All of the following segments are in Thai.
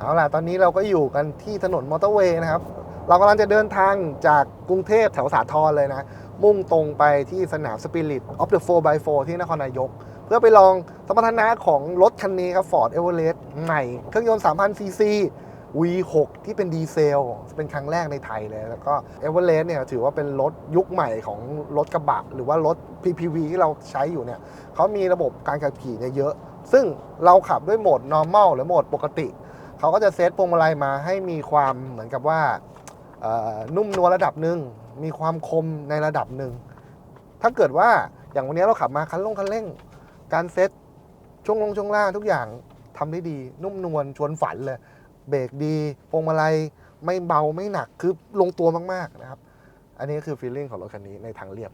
เอาล่ะ ตอนนี้เราก็อยู่กันที่ถนนมอเตอร์เวย์นะครับ เรากำลังจะเดินทางจากกรุงเทพแถวสาทรเลยนะ มุ่งตรงไปที่สนาม Spirit of the 4x4 ที่นครนายก เพื่อไปลองสมรรถนะของรถคันนี้ครับ Ford Everest ใหม่ เครื่องยนต์ 3,000 ซีซี V6 ที่เป็นดีเซล เป็นครั้งแรกในไทยเลย แล้วก็ Everest เนี่ยถือว่าเป็นรถยุคใหม่ของรถกระบะ หรือว่ารถ PPV ที่เราใช้อยู่เนี่ยเขามีระบบการขับขี่เนี่ยเยอะ ซึ่งเราขับด้วยโหมด normal หรือโหมดปกติ เขาก็จะเซตพวงมาลัยมาให้มีความเหมือนกับว่านุ่มนวลระดับหนึ่งมีความคมในระดับหนึ่งถ้าเกิดว่าอย่างวันนี้เราขับมาคันลงคันเร่ง การเซตช่วงลงช่วงล่างทุกอย่างทำได้ดี นุ่มนวลชวนฝันเลยเบรกดีพวงมาลัยไม่เบาไม่หนักคือลงตัวมากๆนะครับ อันนี้คือฟีลลิ่งของรถคันนี้ในทางเรียบ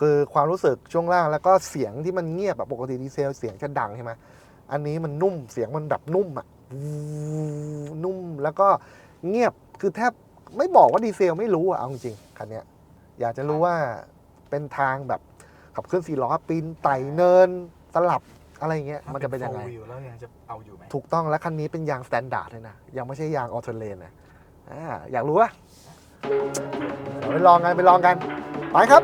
คือความรู้สึกช่วงล่างแล้วก็เสียงที่มันเงียบแบบปกติดีเซลเสียงจะดังใช่ไหมอันนี้มันนุ่มเสียงมันแบบนุ่มอะ นุ่มแล้วก็เงียบคือแทบไม่บอกว่าดีเซลไม่รู้อะเอาจริงๆคันเนี้ยอยากจะรู้ว่าเป็นทางแบบขับเคลื่อนสี่ล้อปีนไต่เนินสลับอะไรอย่างเงี้ยมันจะเป็นยังไงถ้า four wheel แล้วยังจะเอาอยู่ไหมถูกต้องและคันนี้เป็นยางสแตนดาร์ดเลยนะ ยังไม่ใช่ยางออโตเลนนะอ่าอยากรู้อะเดี๋ยวไปลองกันไปลองกัน ไปครับ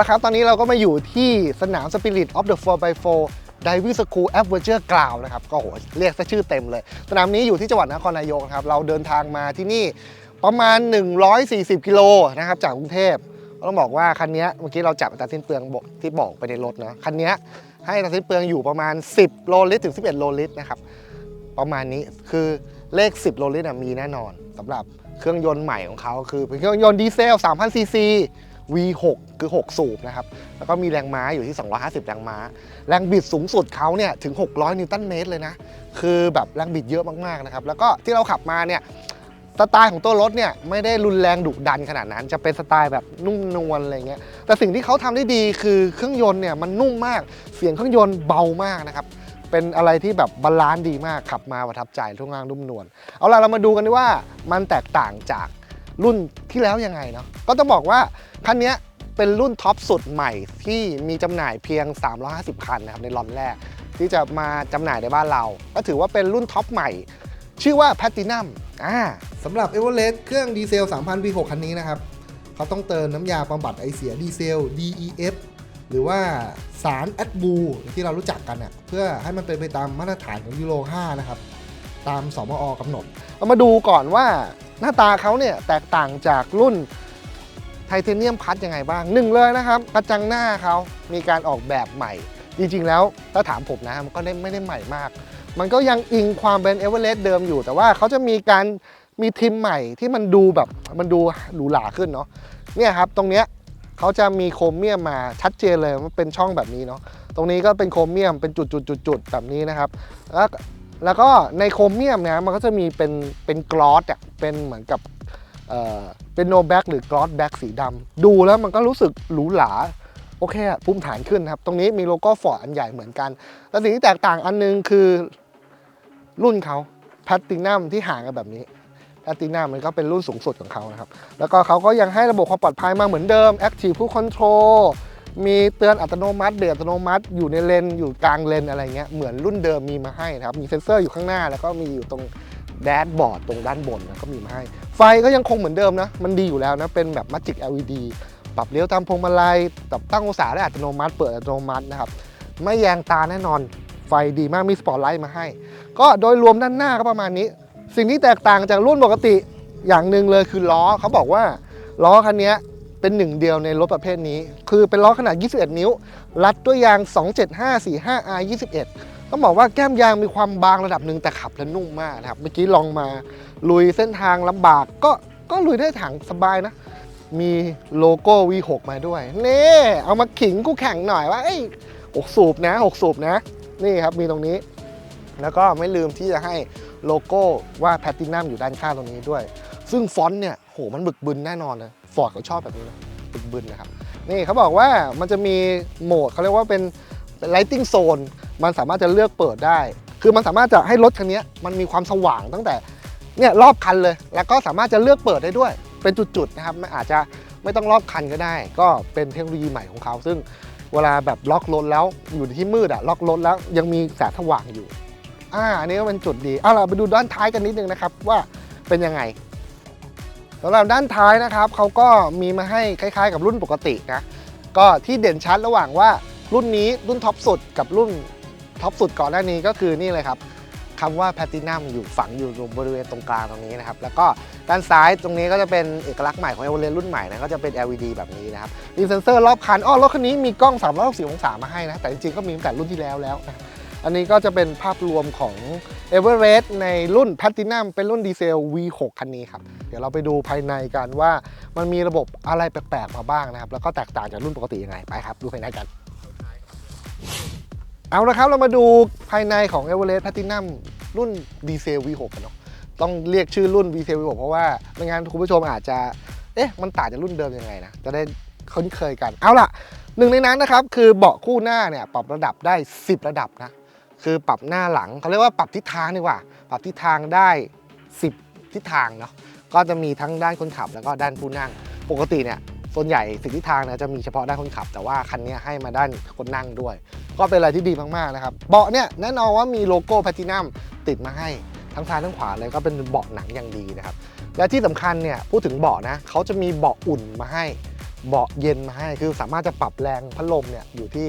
ละครับ ตอนนี้เราก็มาอยู่ที่สนาม Spirit of the 4x4 Diving School Adventure Ground นะครับ ก็โหเรียกซะชื่อเต็มเลย สนามนี้อยู่ที่จังหวัดนครนายกนะครับ เราเดินทางมาที่นี่ประมาณ 140 กิโลนะครับ จากกรุงเทพต้องบอกว่าคันนี้เมื่อกี้เราจับอัตาสิ้นเปลืองบที่บอกไปในรถนะคันนี้ให้อัตาสิ้นเปลืองอยู่ประมาณ 10 โลลิตรถึง 11 โลลิตรนะครับประมาณนี้คือเลข 10 โลลิตรมีแน่นอนสำหรับเครื่องยนต์ใหม่ของเขาคือเป็นเครื่องยนต์ดีเซล3,000ซีซี V6 คือ 6 สูบนะครับ แล้วก็มีแรงม้าอยู่ที่ 250 แรงม้า แรงบิดสูงสุดเขาเนี่ยถึง 600 นิวตันเมตรเลยนะ คือแบบแรงบิดเยอะมากๆนะครับ แล้วก็ที่เราขับมาเนี่ยสไตล์ของตัวรถเนี่ยไม่ได้รุนแรงดุดันขนาดนั้น จะเป็นสไตล์แบบนุ่มนวลอะไรเงี้ย แต่สิ่งที่เขาทำได้ดีคือเครื่องยนต์เนี่ยมันนุ่มมาก เสียงเครื่องยนต์เบามากนะครับเป็นอะไรที่แบบบาลานซ์ดีมากขับมาประทับใจทุกงานนุ่มนวลเอาล่ะเรามาดูกันดีว่ามันแตกต่างจาก รุ่นที่แล้วยังไงเนาะก็ต้องบอกว่าคันนี้เป็นรุ่นท็อปสุดใหม่ที่มีจำหน่ายเพียง 350 คันนะครับในล็อตแรก ที่จะมาจำหน่ายในบ้านเรา ก็ถือว่าเป็นรุ่นท็อปใหม่ ชื่อว่า Platinum อ่าสำหรับ e v e r e s t เครื่องดีเซล 3,000 V6 คันนี้นะครับเขาต้องเติมน้ำยาบำบัดไอเสียดีเซล DEF หรือว่าสารแอดบูที่เรารู้จักกันเนี่ยเพื่อให้มันเป็นไปตามมาตรฐานของยูโร 5 นะครับ ตามสมอกำหนด เรามาดูก่อนว่าหน้าตาเขาเนี่ยแตกต่างจากรุ่นไทเทเนียมพัดยังไงบ้างหนึ่งเลยนะครับกระจังหน้าเขามีการออกแบบใหม่ จริงๆแล้วถ้าถามผมนะมันก็ไม่ได้ใหม่มาก มันก็ยังอิงความเป็นเอเวอเรสต์เดิมอยู่ แต่ว่าเขาจะมีการมีทิมใหม่ที่มันดูแบบมันดูหรูหราขึ้นเนาะเนี่ยครับตรงเนี้ยเขาจะมีโครเมียมมาชัดเจนเลยว่าเป็นช่องแบบนี้เนาะตรงนี้ก็เป็นโครเมียมเป็นจุดๆๆแบบนี้นะครับแล้ว แล้วก็ในโครเมียมเนี่ยมันก็จะมีเป็นเป็นกลอสอะเป็นเหมือนกับเอ่อเป็นโนแบ็กหรือกลอสแบ็กสีดำดูแล้วมันก็รู้สึกหรูหราโอเคอะภูมิฐานขึ้นครับ ตรงนี้มีโลโก้ฟอร์ดอันใหญ่เหมือนกัน แล้วสิ่งที่แตกต่างอันนึงคือรุ่นเขาแพตตินัมที่ห่างกันแบบนี้แพตตินัมมันก็เป็นรุ่นสูงสุดของเขานะครับ แล้วก็เขาก็ยังให้ระบบความปลอดภัยมาเหมือนเดิม Active Cruise Control มีเตือนอัตโนมัติเบรกอัตโนมัติอยู่ในเลนอยู่กลางเลนอะไรเงี้ยเหมือนรุ่นเดิมมีมาให้นะครับมีเซ็นเซอร์อยู่ข้างหน้าแล้วก็มีอยู่ตรงแดชบอร์ดตรงด้านบนนะก็มีมาให้ ไฟก็ยังคงเหมือนเดิมนะ มันดีอยู่แล้วนะ เป็นแบบ Magic LED ปรับเลี้ยวตามพวงมาลัยปรับตั้งองศาได้อัตโนมัติ เปิดอัตโนมัตินะครับ ไม่แยงตาแน่นอน ไฟดีมาก มีสปอตไลท์มาให้ ก็โดยรวมด้านหน้าก็ประมาณนี้ สิ่งที่แตกต่างจากรุ่นปกติอย่างหนึ่งเลยคือล้อเขาบอกว่าล้อคันนี้ เป็นหนึ่งเดียวในรถประเภทนี้ คือเป็นล้อขนาด 21 นิ้ว รัดด้วยยาง 27545R 21 ต้องบอกว่าแก้มยางมีความบางระดับหนึ่งแต่ขับแล้วนุ่มมากนะครับ เมื่อกี้ลองมาลุยเส้นทางลำบากก็ก็ลุยได้ถังสบายนะ มีโลโก้ V6 มาด้วย นี่ เอามาขิงกูแข่งหน่อยว่าเอ้หกสูบนะหกสูบนะ นี่ครับมีตรงนี้ แล้วก็ไม่ลืมที่จะให้โลโก้ว่าแพตตินัมอยู่ด้านข้างตรงนี้ด้วย ซึ่งฟอนต์เนี่ย มันบึกบึนแน่นอนเลยฟอร์ดเขาชอบแบบนี้นะบึกบึนนะครับ นี่เขาบอกว่ามันจะมีโหมดเขาเรียกว่าเป็นเป็น lighting zone มันสามารถจะเลือกเปิดได้ คือมันสามารถจะให้รถคันนี้มันมีความสว่างตั้งแต่เนี่ยรอบคันเลย แล้วก็สามารถจะเลือกเปิดได้ด้วย เป็นจุดๆนะครับไม่อาจจะไม่ต้องรอบคันก็ได้ ก็เป็นเทคโนโลยีใหม่ของเขา ซึ่งเวลาแบบล็อกรถแล้วอยู่ที่มืดอะล็อกรถแล้วยังมีแสงสว่างอยู่อ่าอันนี้ก็เป็นจุดดีเอาล่ะไปดูด้านท้ายกันนิดนึงนะครับว่าเป็นยังไง สำหรับด้านท้ายนะครับเขาก็มีมาให้คล้ายๆ กับรุ่นปกตินะก็ที่เด่นชัดระหว่างว่ารุ่นนี้รุ่นท็อปสุดกับรุ่นท็อปสุดก่อนหน้านี้ก็คือนี่เลยครับคำว่าแพ t ตินัมอยู่ฝังอยู่ตรงบริเวณตรงกลางตรงนี้นะครับ แล้วก็ด้านซ้ายตรงนี้ก็จะเป็นเอกลักษณ์ใหม่ของเอเวอเรรุ่นใหม่นะก็จะเป็น LED แบบนี้นะครับมีเซ็นเซอร์รอบคันอ้อรถคันนี้มีกล้อง 360 องศามาให้นะแต่จริงๆก็มีตั้งแต่รุ่นที่แล้วแล้วนะ อันนี้ก็จะเป็นภาพรวมของ e v e r e s t ในรุ่น Platinum เป็นรุ่นดีเซล V6 คันนี้ครับ เดี๋ยวเราไปดูภายในกันว่ามันมีระบบอะไรแปลกๆมาบ้างนะครับ แล้วก็แตกต่างจากรุ่นปกติยังไงไปครับ ดูภายในกัน เอาละครับเรามาดูภายในของ e v e r e s t Platinum รุ่นดีเซล V6 กันเนาะต้องเรียกชื่อรุ่น V 6 V6 เพราะว่าไม่งั้นคุณผู้ชมอาจจะ เอ๊ะ มันต่างจากรุ่นเดิมยังไงนะ จะได้คุ้นเคยกัน เอาล่ะ หนึ่งในนั้นนะครับ คือเบาะคู่หน้าเนี่ย ปรับระดับได้ 10 ระดับนะ คือปรับหน้าหลังเขาเรียกว่าปรับทิศทางดีกว่า ปรับทิศทางได้ 10 ทิศทางเนาะก็จะมีทั้งด้านคนขับแล้วก็ด้านผู้นั่ง ปกติเนี่ยส่วนใหญ่สิบทิศทางนี่ยจะมีเฉพาะด้านคนขับ แต่ว่าคันนี้ให้มาด้านคนนั่งด้วย ก็เป็นอะไรที่ดีมากๆนะครับเบาะเนี่ยแน่นอนว่ามีโลโก้แพทินัมติดมาให้ทั้งซ้ายทั้งขวาเลยก็เป็นเบาะหนังอย่างดีนะครับและที่สำคัญเนี่ยพูดถึงเบาะนะเขาจะมีเบาะอุ่นมาให้เบาะเย็นมาให้คือสามารถจะปรับแรงพัดลมเนี่ยอยู่ที่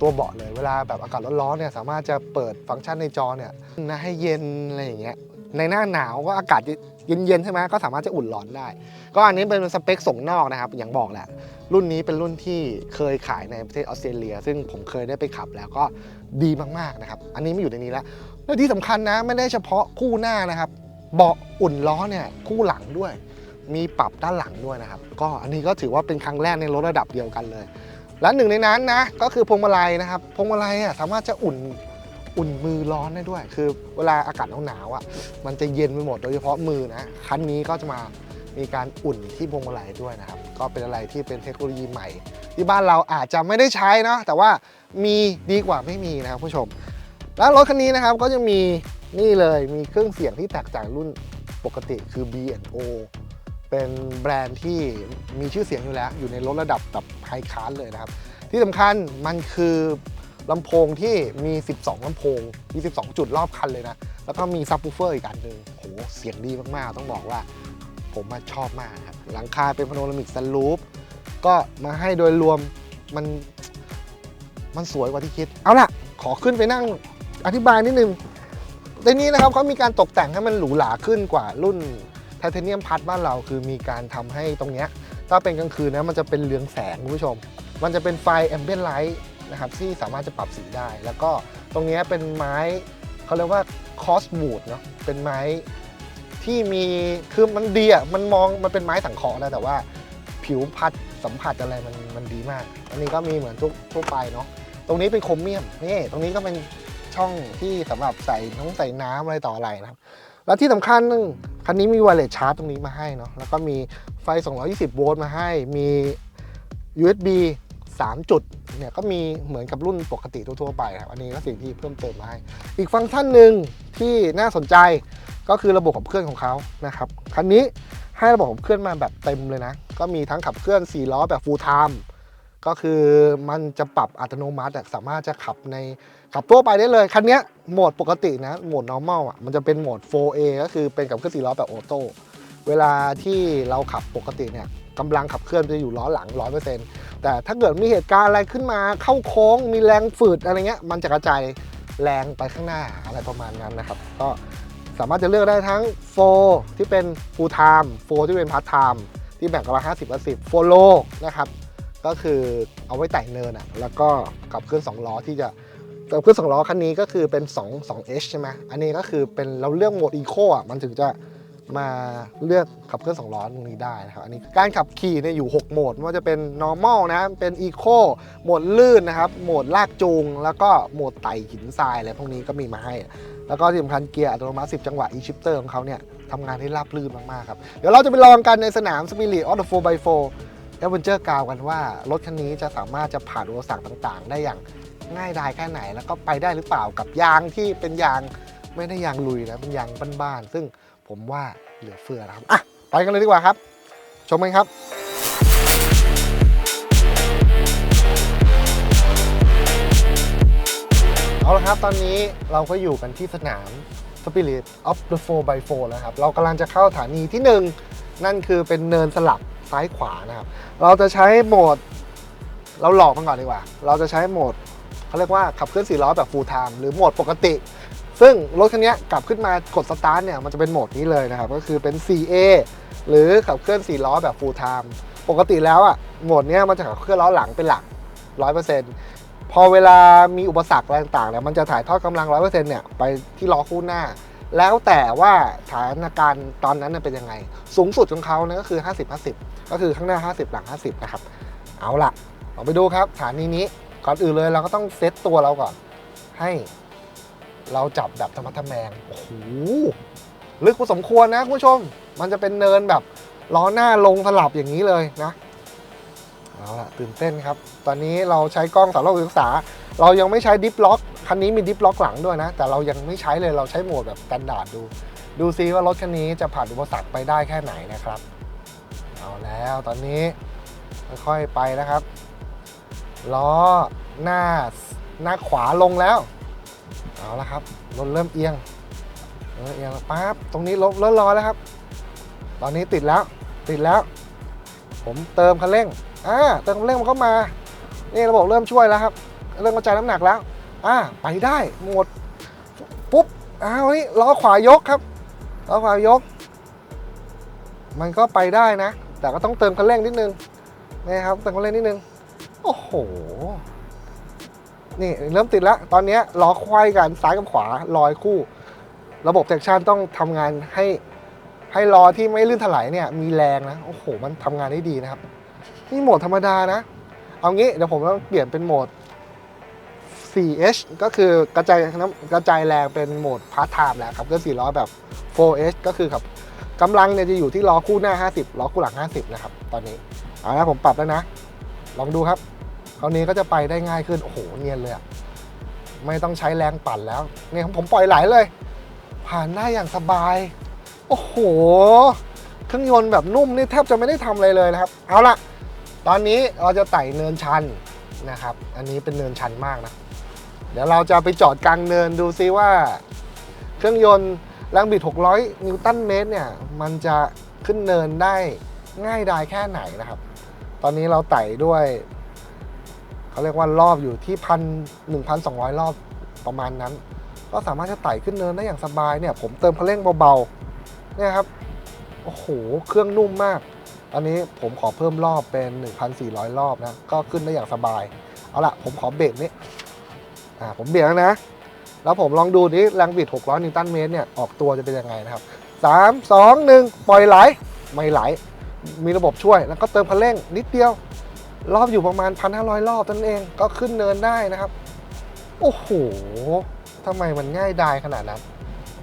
ตัวเบาะเลยเวลาแบบอากาศร้อนๆเนี่ยสามารถจะเปิดฟังก์ชันในจอเนี่ยนะให้เย็นอะไรอย่างเงี้ยในหน้าหนาวก็อากาศเย็นๆใช่ไหมก็สามารถจะอุ่นร้อนได้ ก็อันนี้เป็นสเปคส่งนอกนะครับอย่างบอกแหละ รุ่นนี้เป็นรุ่นที่เคยขายในประเทศออสเตรเลีย ซึ่งผมเคยได้ไปขับแล้วก็ดีมากๆนะครับ อันนี้ไม่อยู่ในนี้แล้วและที่สำคัญนะไม่ได้เฉพาะคู่หน้านะครับ เบาะอุ่นล้อเนี่ยคู่หลังด้วย มีปรับด้านหลังด้วยนะครับ ก็อันนี้ก็ถือว่าเป็นครั้งแรกในรถระดับเดียวกันเลย และหนึ่งในนั้นนะก็คือพวงมาลัยนะครับพวงมาลัยอะสามารถจะอุ่นอุ่นมือร้อนได้ด้วย คือเวลาอากาศหนาวๆอะมันจะเย็นไปหมดโดยเฉพาะมือนะคันนี้ก็จะมามีการอุ่นที่พวงมาลัยด้วยนะครับ ก็เป็นอะไรที่เป็นเทคโนโลยีใหม่ ที่บ้านเราอาจจะไม่ได้ใช้เนาะแต่ว่ามีดีกว่าไม่มีนะครับผู้ชม แล้วรถคันนี้นะครับก็จะมีนี่เลยมีเครื่องเสียงที่แตกต่างรุ่นปกติคือ B&O เป็นแบรนด์ที่มีชื่อเสียงอยู่แล้ว อยู่ในรถระดับแบบไฮคลาสเลยนะครับ ที่สำคัญมันคือลำโพงที่มี 12ลำโพงมี 12 จุดรอบคันเลยนะ แล้วก็มีซับ w ูเฟอร์อีกอันหนึ่งโหเสียงดีมากๆ ต้องบอกว่าผมมาชอบมากครับ หลังคาเป็นพาโนรามิกซันรูฟก็มาให้โดยรวมมันมันสวยกว่าที่คิด เอาล่ะ ขอขึ้นไปนั่งอธิบายนิดนึงในนี้นะครับเขามีการตกแต่งให้มันหรูหราขึ้นกว่ารุ่น ไทเทเนียมพัดบ้านเราคือมีการทำให้ตรงเนี้ยถ้าเป็นกลางคืนนะมันจะเป็นเรืองแสงคุณผู้ชม มันจะเป็นไฟแอมเบียนไลท์นะครับที่สามารถจะปรับสีได้ แล้วก็ตรงเนี้ยเป็นไม้เขาเรียกว่าคอสบูดเนาะเป็นไม้ที่มีคือมันดีอะมันมองมันเป็นไม้สังเคราะห์นะแต่ว่าผิวพัดสัมผัสอะไรมันมันดีมาก อันนี้ก็มีเหมือนทุกทั่วไปเนาะตรงนี้เป็นโครเมียมนี่ตรงนี้ก็เป็นช่องที่สำหรับใส่น้องใส่น้ำอะไรต่ออะไรนะครับ แล้วที่สำคัญนึง คันนี้มี wireless charge ตรงนี้มาให้เนาะแล้วก็มีไฟ 220 โวลต์มาให้มี USB 3 จุดเนี่ยก็มีเหมือนกับรุ่นปกติทั่วๆไปครับอันนี้ก็สิ่งที่เพิ่มเติมมาให้ อีกฟังก์ชันหนึ่งที่น่าสนใจก็คือระบบขับเคลื่อนของเขานะครับคันนี้ให้ระบบขับเคลื่อนมาแบบเต็มเลยนะ ก็มีทั้งขับเคลื่อน 4 ล้อแบบ full time ก็คือมันจะปรับอัตโนมัติสามารถจะขับใน ขับทั่วไปได้เลย คันนี้โหมดปกตินะ โหมด normal อะ มันจะเป็นโหมด 4A ก็คือเป็นกับเครื่อง4ล้อแบบออโต้ เวลาที่เราขับปกติเนี่ยกำลังขับเคลื่อนจะอยู่ล้อหลัง 100%แต่ถ้าเกิดมีเหตุการณ์อะไรขึ้นมาเข้าโค้ง มีแรงฝืดอะไรเงี้ย มันจะกระจายแรงไปข้างหน้าอะไรประมาณนั้นนะครับ ก็สามารถจะเลือกได้ทั้ง 4 ที่เป็น full time 4 ที่เป็น part time ที่แบ่งกันละ50ละ10 4 low นะครับ ก็คือเอาไว้แต่งเนินอะ แล้วก็ขับเคลื่อน2ล้อที่จะ ขับเคลื่อน2ล้อคันนี้ก็คือเป็น2 2H ใช่ไหมอันนี้ก็คือเป็นเราเลือกโหมด Eco อะมันถึงจะมาเลือกขับเคลื่อน2ล้อตรงนี้ได้นะครับ อันนี้การขับขี่เนี่ยอยู่ 6 โหมดว่าจะเป็น normal นะ เป็น Eco โหมดลื่นนะครับ โหมดลากจูง แล้วก็โหมดไต่หินทรายอะไรพวกนี้ก็มีมาให้ แล้วก็ที่สำคัญเกียร์อัตโนมัติ 10 จังหวะ e-shifter ของเขาเนี่ยทำงานได้ราบรื่นมากๆครับ เดี๋ยวเราจะไปลองกันในสนาม Spirit of the 4x4 a d v e n t u r e กาวกันว่า รถคันนี้จะสามารถจะผ่านอุปสรรคต่าง ๆ ได้อย่าง ง่ายดายแค่ไหน แล้วก็ไปได้หรือเปล่ากับยางที่เป็นยางไม่ได้ยางลุยนะเป็นยางบ้านๆซึ่งผมว่าเหลือเฟือนะครับอะไปกันเลยดีกว่าครับ ชมกันครับเอาละครับตอนนี้เราก็อยู่กันที่สนาม Spirit of the 4x4 แล้วครับ เรากำลังจะเข้าสถานีที่ 1 นั่นคือเป็นเนินสลับซ้ายขวานะครับ เราจะใช้โหมด เราหลอกมันก่อนดีกว่า เราจะใช้โหมด เขาเรียกว่าขับเคลื่อน4ล้อแบบ full time หรือโหมดปกติ ซึ่งรถคันนี้กลับขึ้นมากดสตาร์ทเนี่ยมันจะเป็นโหมดนี้เลยนะครับ ก็คือเป็น 4A หรือขับเคลื่อน4ล้อแบบ full time ปกติแล้วอะโหมดนี้มันจะขับเคลื่อนล้อหลังเป็นหลัก 100%พอเวลามีอุปสรรคอะไรต่างๆเนี่ยมันจะถ่ายทอดกำลัง 100%เนี่ยไปที่ล้อคู่หน้าแล้วแต่ว่าสถานการณ์ตอนนั้นเป็นยังไง สูงสุดของเขาเนะก็คือ 50-50 ก็คือข้างหน้า 50 หลัง 50 นะครับ เอาละเราไปดูครับฐานีนี้ ก่อนอื่นเลยเราก็ต้องเซตตัวเราก่อน ให้เราจับแบบธรรมะทแมงโอ้โหลึกพอสมควรนะคุณผู้ชม มันจะเป็นเนินแบบล้อหน้าลงสลับอย่างนี้เลยนะเอาล่ะตื่นเต้นครับ ตอนนี้เราใช้กล้องสำหรับศึกษา เรายังไม่ใช้ดิฟล็อกคันนี้มีดิฟล็อกหลังด้วยนะ แต่เรายังไม่ใช้เลยเราใช้โหมดแบบสแตนดาร์ดดู ดูซิว่ารถคันนี้จะผ่านอุปสรรคไปได้แค่ไหนนะครับ เอาแล้วตอนนี้ค่อยๆไปนะครับ ล้อหน้าหน้าขวาลงแล้ว เอาละครับรถเริ่มเอียงเริ่มเอียงแล้วปั๊บตรงนี้รถเริ่มลอยแล้วครับ ตอนนี้ติดแล้วติดแล้ว ผมเติมคันเร่งอ่าเติมคันเร่งมันเข้ามานี่ระบบเริ่มช่วยแล้วครับ เริ่มกระจายน้ำหนักแล้วอ่าไปได้หมดปุ๊บอ้าวนี่ล้อขวายกครับล้อขวายก มันก็ไปได้นะ แต่ก็ต้องเติมคันเร่งนิดนึงนี่ครับเติมคันเร่งนิดนึง โอ้โห นี่เริ่มติดแล้ว ตอนนี้ล้อควายกันซ้ายกับขวาลอยคู่ ระบบแท็กชันต้องทำงานให้ให้ล้อที่ไม่ลื่นถลายเนี่ย มีแรงนะ โอ้โห มันทำงานได้ดีนะครับ นี่โหมดธรรมดานะ เอางี้เดี๋ยวผมต้องเปลี่ยนเป็นโหมด 4H ก็คือกระจายน้ำกระจายแรงเป็นโหมดพาร์ทไทม์แหละครับก็4ล้อแบบ 4H ก็คือครับกำลังเนี่ยจะอยู่ที่ล้อคู่หน้า 50ล้อคู่หลัง 50 นะครับ ตอนนี้ เอาละผมปรับแล้วนะ ลองดูครับคราวนี้ก็จะไปได้ง่ายขึ้น โอ้โห เนียนเลยอะไม่ต้องใช้แรงปั่นแล้ว เนี่ยผมปล่อยไหลเลย ผ่านได้อย่างสบาย โอ้โห เครื่องยนต์แบบนุ่มนี่แทบจะไม่ได้ทำอะไรเลยนะครับ เอาละตอนนี้เราจะไต่เนินชันนะครับ อันนี้เป็นเนินชันมากนะ เดี๋ยวเราจะไปจอดกลางเนินดูซิว่า เครื่องยนต์แรงบิด 600 นิวตันเมตรเนี่ย มันจะขึ้นเนินได้ง่ายดายแค่ไหนนะครับ ตอนนี้เราไต่ด้วยเขาเรียกว่ารอบอยู่ที่พันหนึ่งพันสองร้อยรอบประมาณนั้น ก็สามารถจะไต่ขึ้นเนินได้อย่างสบายเนี่ย ผมเติมคันเร่งเบาๆเนี่ยครับโอ้โหเครื่องนุ่มมาก อันนี้ผมขอเพิ่มรอบเป็น 1,400 รอบนะ ก็ขึ้นได้อย่างสบาย เอาละผมขอเบรกนี้อ่าผมเบรกแล้วนะ แล้วผมลองดูดิแรงบิด 600 นิวตันเมตรเนี่ย ออกตัวจะเป็นยังไงนะครับ 3 2 1 ปล่อยไหล ไม่ไหล มีระบบช่วย แล้วก็เติมคันเร่งนิดเดียว รอบอยู่ประมาณ 1,500 รอบนั่นเองก็ขึ้นเนินได้นะครับ โอ้โหทำไมมันง่ายดายขนาดนั้น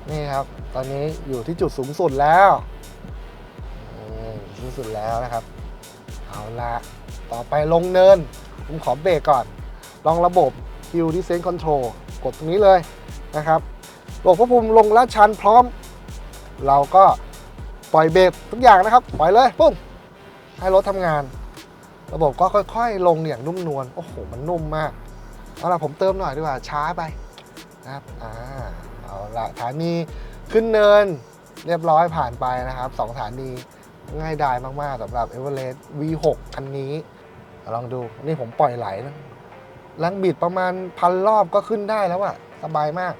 นี่ครับ ตอนนี้อยู่ที่จุดสูงสุดแล้วสูงสุดแล้วนะครับ เอาละต่อไปลงเนิน ผมขอเบรกก่อน ลองระบบ Hill Descent Control กดตรงนี้เลยนะครับระบบควบคุมลงลาดชันพร้อม เราก็ ปล่อยเบรกทุกอย่างนะครับ ปล่อยเลยปุ้มให้รถทำงาน ระบบก็ค่อยๆ ลงอย่างนุ่มนวลโอ้โห มันนุ่มมากเอาล่ะผมเติมหน่อยดีกว่าช้าไปนะครับอ่าเอาละฐานีขึ้นเนินเรียบร้อยผ่านไปนะครับสองฐานีง่ายดายมาก ๆสำหรับ e v e r e s t V6 คันนี้ ลองดูนี่ผมปล่อยไหลนะแรงบิดประมาณพันรอบก็ขึ้นได้แล้วอะสบายมาก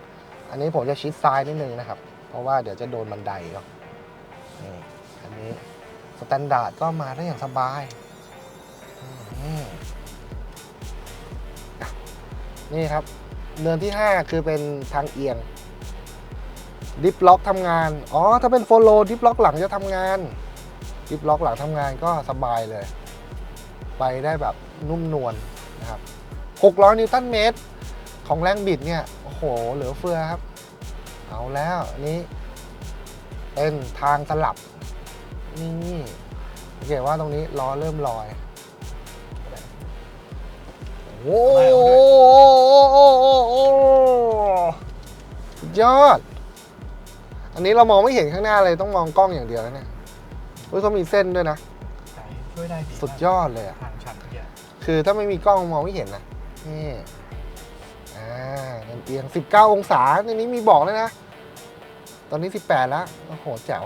อันนี้ผมจะชิดซ้ายนิดนึงนะครับ เพราะว่าเดี๋ยวจะโดนบันไดเนาะ นี้สแตนดาร์ดก็มาได้อย่างสบาย นี่ครับ เนินที่ 5 คือเป็นทางเอียง ดิฟล็อกทำงาน อ๋อ ถ้าเป็นโฟโลดิฟล็อกหลังจะทำงาน ดิฟล็อกหลังทำงานก็สบายเลย ไปได้แบบนุ่มนวลนะครับ 600 นิวตันเมตร ของแรงบิดเนี่ย โอ้โห เหลือเฟือครับ เอาแล้วนนี้ เป็นทางสลับ นี่สังเกตว่าตรงนี้ล้อเริ่มลอย โอ้โหสุดยอด อันนี้เรามองไม่เห็นข้างหน้าเลยต้องมองกล้องอย่างเดียวแล้วเนี่ยเฮ้ยเขามีเส้นด้วยนะใจช่วยได้สุดยอดเลยอะทางชันเมื่อกี้คือถ้าไม่มีกล้องมองไม่เห็นนะนี่อ่าเงินเอียง 19 องศาในนี้มีบอกเลยนะ ตอนนี้ 18 แล้ว โอ้โห แจ๋ว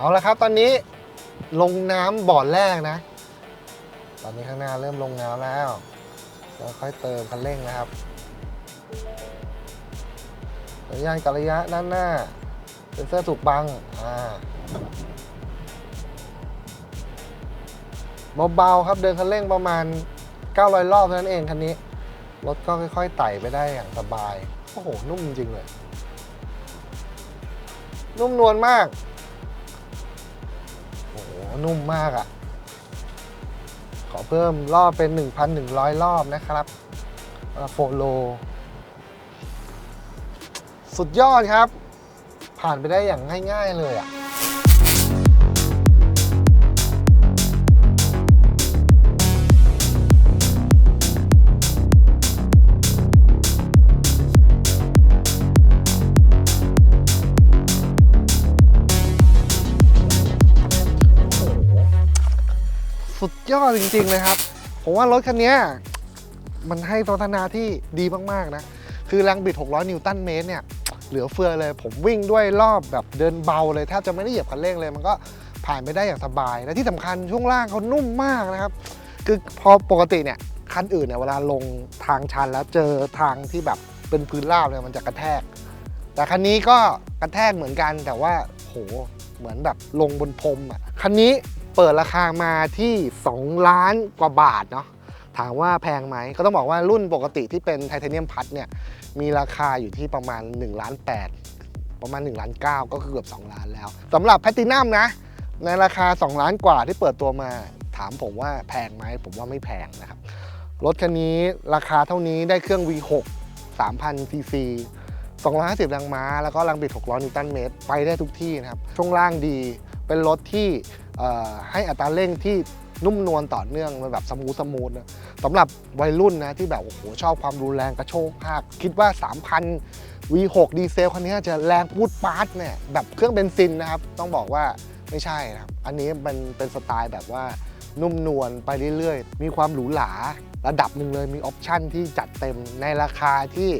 เอาละครับ ตอนนี้ลงน้ำบ่อแรกนะ ตอนนี้ข้างหน้าเริ่มลงน้ำแล้วแล้วค่อยเติมคันเร่งนะครับสัญญาณกับระยะด้านหน้าเซ็นเซอร์ถูกบังอ่าเบาๆครับเดินคันเร่งประมาณ 900 รอบเท่านั้นเองคันนี้ รถก็ค่อยๆไต่ไปได้อย่างสบาย โอ้โห นุ่มจริงเลย นุ่มนวลมาก นุ่มมากอะ่ะ ขอเพิ่มรอบเป็น 1,100 รอบนะครับโฟโล สุดยอดครับ ผ่านไปได้อย่างง่าย ๆ เลยอะ ยอดจริงๆเลยครับ ผมว่ารถคันนี้มันให้สมรรถนะที่ดีมากๆนะ คือแรงบิด 600 นิวตันเมตรเนี่ย เหลือเฟือเลย ผมวิ่งด้วยรอบแบบเดินเบาเลยแทบจะไม่ได้เหยียบคันเร่งเลย มันก็ผ่านไปได้อย่างสบาย และที่สำคัญช่วงล่างเขานุ่มมากนะครับ คือพอปกติเนี่ยคันอื่นเนี่ยเวลาลงทางชันแล้วเจอทางที่แบบเป็นพื้นราบเนี่ยมันจะกระแทก แต่คันนี้ก็กระแทกเหมือนกันแต่ว่าโหเหมือนแบบลงบนพรมอะคันนี้ เปิดราคามาที่ 2 ล้านกว่าบาทเนาะถามว่าแพงไหมก็ต้องบอกว่ารุ่นปกติที่เป็นไทเทเนียมพัดเนี่ยมีราคาอยู่ที่ประมาณ1ล้าน8ประมาณ1ล้าน9ก็คือเกือบ 2 ล้านแล้วสำหรับแพตินัมนะ ในราคา 2 ล้านกว่าที่เปิดตัวมาถามผมว่าแพงไหมผมว่าไม่แพงนะครับรถคันนี้ราคาเท่านี้ได้เครื่อง V6 3,000ซีซี250แรงม้า แล้วก็แรงบิด 600 นิวตันเมตร ไปได้ทุกที่นะครับ ช่วงล่างดี เป็นรถที่ ให้อัตราเร่งที่นุ่มนวลต่อเนื่องมันแบบสมูทสมูทนะสำหรับวัยรุ่นนะที่แบบโอ้โหชอบความรุนแรงกระโชกหักคิดว่า 3,000 V6 ดีเซลคันนี้จะแรงพูดปาร์ตเนี่ยแบบเครื่องเบนซินนะครับ ต้องบอกว่าไม่ใช่นะครับ อันนี้มันเป็นสไตล์แบบว่านุ่มนวลไปเรื่อยๆ มีความหรูหราระดับหนึ่งเลยมีออปชั่นที่จัดเต็มในราคาที่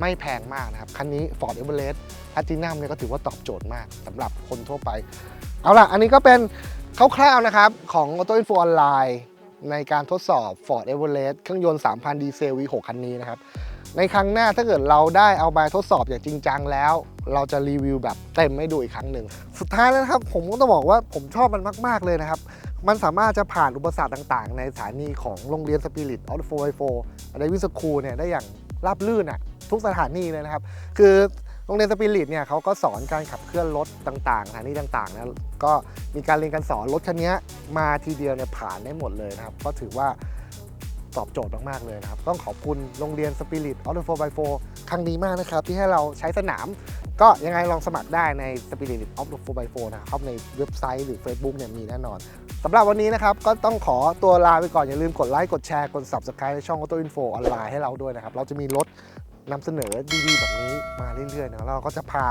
ไม่แพงมากนะครับ คันนี้ Ford Everest Platinum เนี่ยก็ถือว่าตอบโจทย์มากสำหรับคนทั่วไป เอาล่ะ อันนี้ก็เป็น คร่าวๆนะครับของ Auto Info Online ในการทดสอบ Ford Everest เครื่องยนต์ 3,000 ดีเซล V6 คันนี้นะครับ ในครั้งหน้าถ้าเกิดเราได้เอามาทดสอบอย่างจริงจังแล้ว เราจะรีวิวแบบเต็มให้ดูอีกครั้งหนึ่ง สุดท้ายแล้วนะครับ ผมก็ต้องบอกว่าผมชอบมันมาก ๆ เลยนะครับ มันสามารถจะผ่านอุปสรรคต่างๆ ในสถานีของโรงเรียนสปิริตออฟโฟไฟโฟในวิสคูเนี่ยได้อย่างราบลื่นอะทุกสถานีเลยนะครับ คือ โรงเรียนสปิริตเนี่ยเขาก็สอนการขับเคลื่อนรถต่างๆสถานีต่างๆนะก็มีการเรียนการสอนรถคันนี้มาทีเดียวเนี่ยผ่านได้หมดเลยนะครับ ก็ถือว่าตอบโจทย์มากๆเลยนะครับ ต้องขอบคุณโรงเรียนสปิริตออฟโฟไฟโฟครั้งนี้มากนะครับ ที่ให้เราใช้สนาม ก็ยังไงลองสมัครได้ใน Spirit of the 4x4 นะครับในเว็บไซต์หรือ Facebook เนี่ยมีแน่นอนสำหรับวันนี้นะครับ ก็ต้องขอตัวลาไปก่อน อย่าลืมกดไลค์กดแชร์ กด Subscribe ในช่อง Auto Info ออนไลน์ให้เราด้วยนะครับ เราจะมีรถ นำเสนอดีๆ แบบนี้มาเรื่อยๆนะเราก็จะพา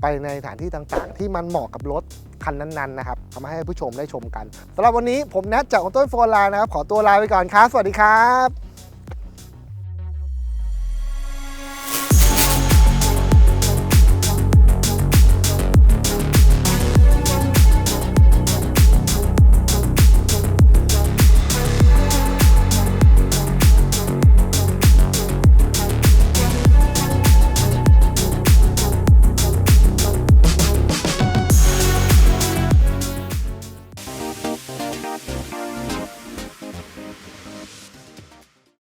ไปในสถานที่ต่างๆ ที่มันเหมาะกับรถคันนั้นๆนะครับทำให้ผู้ชมได้ชมกันสำหรับวันนี้ผมแนทจาก Auto Info ออนไลน์นะครับขอตัวลาไปก่อนครับสวัสดีครับ